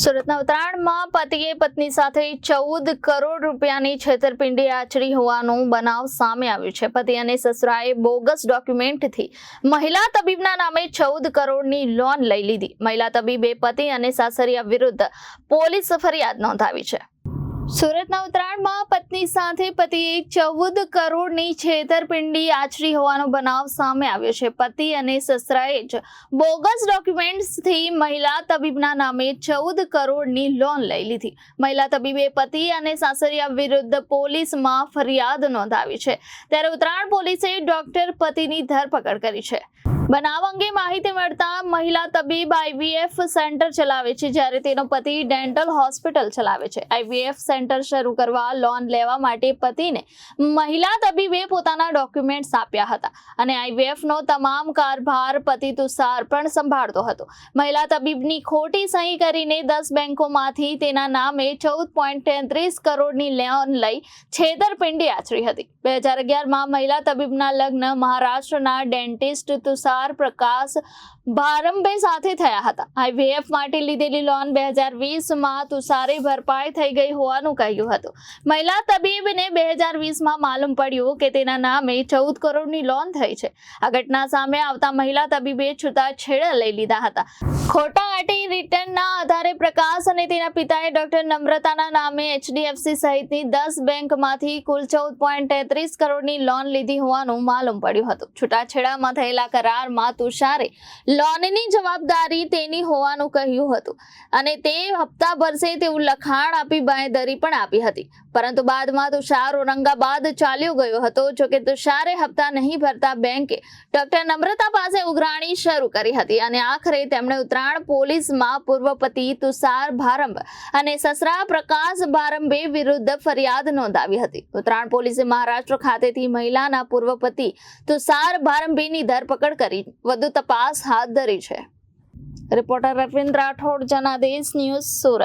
સુરતના ઉત્તરાયણમાં પતિએ પત્ની સાથે ચૌદ કરોડ રૂપિયાની છેતરપિંડી આચરી હોવાનું બનાવ સામે આવ્યું છે. પતિ અને સસરાએ બોગસ ડોક્યુમેન્ટથી મહિલા તબીબના નામે ચૌદ કરોડની લોન લઈ લીધી. મહિલા તબીબે પતિ અને સાસરિયા વિરુદ્ધ પોલીસ ફરિયાદ નોંધાવી છે. સુરતના ઉત્તરાયણમાં પત્ની સાથે પતિએ ચૌદ કરોડની છેતરપિંડી આચરી હોવાનો બનાવ સામે આવ્યો છે. પતિ અને સસરાએ જ બોગસ ડોક્યુમેન્ટ્સથી મહિલા તબીબના નામે ચૌદ કરોડની લોન લઈ લીધી. મહિલા તબીબે પતિ અને સાસરિયા વિરુદ્ધ પોલીસમાં ફરિયાદ નોંધાવી છે. ત્યારે ઉત્તરાયણ પોલીસે ડોક્ટર પતિની ધરપકડ કરી છે. બનાવ અંગે માહિતી મળતા મહિલા તબીબ આઈવીએફ સેન્ટર ચલાવે છે, જ્યારે તેનો પતિ ડેન્ટલ હોસ્પિટલ ચલાવે છે. આઈવીએફ સેન્ટર શરૂ કરવા લોન લેવા માટે પતિને મહિલા તબીબે પોતાના ડોક્યુમેન્ટ્સ આપ્યા હતા અને આઈવીએફનો તમામ કારભાર પતિ તુષાર પણ સંભાળતો હતો. મહિલા તબીબની ખોટી સહી કરીને દસ બેંકોમાંથી તેના નામે ચૌદ પોઈન્ટ તેત્રીસ કરોડની લોન લઈ છેતરપિંડી આચરી હતી. બે હજાર અગિયારમાં મહિલા તબીબના લગ્ન મહારાષ્ટ્રના ડેન્ટિસ્ટ તુષાર પ્રકાશ ભારંભે સાથે થયા હતા. આઈવીએફ માટે લીધેલી લોન બે હજાર વીસમાં તુષારે ભરપાઈ થઈ ગઈ હોવાનું કહ્યું હતું. મહિલા તબીબને બે હજાર વીસમાં માલુમ પડ્યું કે તેના નામે ચૌદ કરોડની લોન થઈ છે. આ ઘટના સામે આવતા મહિલા તબીબે છૂટાછેડા લઈ લીધા હતા. ખોટા આટી રિટર્નના આધારે પ્રકાશ અને તેના પિતાએ ડોક્ટર નમ્રતાના નામે એચડીએફસી સહિતની દસ બેંકમાંથી કુલ ચૌદ પોઈન્ટ તેત્રીસ કરોડની લોન લીધી હોવાનું માલુમ પડ્યું હતું. છૂટાછેડામાં થયેલા કરારમાં તુષારે લોનની જવાબદારી તેની હોવાનું કહ્યું હતું અને તે હપ્તા ભરશે તેવું લખાણ આપી બાંયધરી પણ આપી હતી. પરંતુ બાદમાં તુષાર ઔરંગાબાદ ચાલ્યો ગયો હતો. જોકે તુષારે હપ્તા નહીં ભરતા બેંકે ડોક્ટર નમ્રતા પાસે ઉઘરાણી શરૂ કરી હતી અને આખરે તેમણે ઉત્તરાયણ પોલીસમાં પૂર્વ પતિ તુષાર ભારંભ અને સસરા પ્રકાશ ભારંભે વિરુદ્ધ ફરિયાદ નોંધાવી હતી. ઉત્તરાયણ પોલીસે મહારાષ્ટ્ર ખાતેથી મહિલાના પૂર્વ પતિ તુષાર ભારંભેની ધરપકડ કરી વધુ તપાસ હાથ ધરી છે. Reporter Ravindra Rathod, Janadesh news Surat.